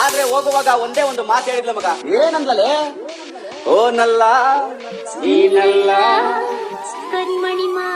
ಆದ್ರೆ ಹೋಗುವಾಗ ಒಂದೇ ಒಂದು ಮಾತು ಹೇಳಿದ್ಲು ಮಗ. ಏನಂದ್ಲೇ ಓ ನಲ್ಲ ನೀನಲ್ಲ ಕರಿಮಣಿ ಮಾ